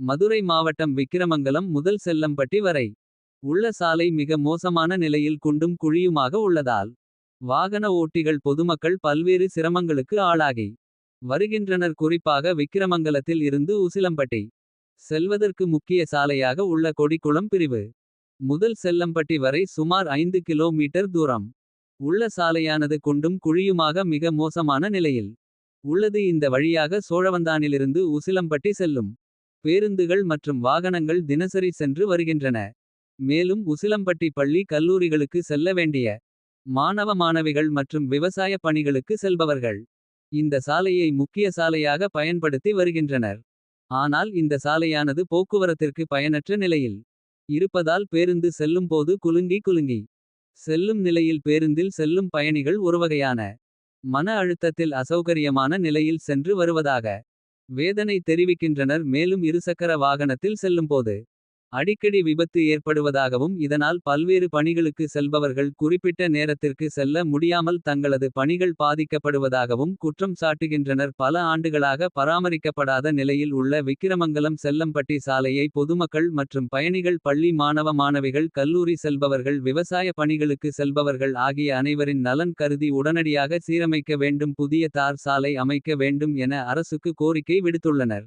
மதுரை மாவட்டம் விக்கிரமங்கலம் முதல் செல்லம்பட்டி வரை. உள்ள சாலை மிக மோசமான நிலையில் குண்டும் குழியுமாக உள்ளதால். வாகன ஓட்டிகள் பொதுமக்கள் பல்வேறு சிரமங்களுக்கு ஆளாகி. வருகின்றனர் குறிப்பாக விக்கிரமங்கலத்தில் இருந்து உசிலம்பட்டி. செல்வதற்கு முக்கிய சாலையாக உள்ள கொடிக்குளம் பிரிவு. முதல் செல்லம்பட்டி வரை சுமார் ஐந்து கிலோமீட்டர் தூரம். உள்ள சாலையானது குண்டும் குழியுமாக மிக மோசமான நிலையில். உள்ளது இந்த வழியாக சோழவந்தானிலிருந்து உசிலம்பட்டி செல்லும். பேருந்துகள் மற்றும் வாகனங்கள் தினசரி சென்று வருகின்றன. மேலும் உசிலம்பட்டி பள்ளி கல்லூரிகளுக்கு செல்ல வேண்டிய. மாணவ மாணவிகள் மற்றும் விவசாய பணிகளுக்கு செல்பவர்கள். இந்த சாலையை முக்கிய சாலையாக பயன்படுத்தி வருகின்றனர். ஆனால் இந்த சாலையானது போக்குவரத்திற்கு பயனற்ற நிலையில். இருப்பதால் பேருந்து செல்லும் போது குலுங்கி குலுங்கி. செல்லும் நிலையில் பேருந்தில் செல்லும் பயணிகள் ஒருவகையான. மன அழுத்தத்தில் அசௌகரியமான நிலையில் சென்று வருவதாக. வேதனை தெரிவிக்கின்றனர் மேலும் இருசக்கர வாகனத்தில் செல்லும்போது. அடிக்கடி விபத்து ஏற்படுவதாகவும் இதனால் பல்வேறு பணிகளுக்கு செல்பவர்கள் குறிப்பிட்ட நேரத்திற்கு செல்ல முடியாமல் தங்களது பணிகள் பாதிக்கப்படுவதாகவும் குற்றம் சாட்டுகின்றனர். பல ஆண்டுகளாக பராமரிக்கப்படாத நிலையில் உள்ள விக்கிரமங்கலம் செல்லம்பட்டி சாலையை பொதுமக்கள் மற்றும் பயணிகள் பள்ளி மாணவ மாணவிகள் கல்லூரி செல்பவர்கள் விவசாய பணிகளுக்கு செல்பவர்கள் ஆகிய அனைவரின் நலன் கருதி உடனடியாக சீரமைக்க வேண்டும் புதிய தார் சாலை அமைக்க வேண்டும் என அரசுக்கு கோரிக்கை விடுத்துள்ளனர்.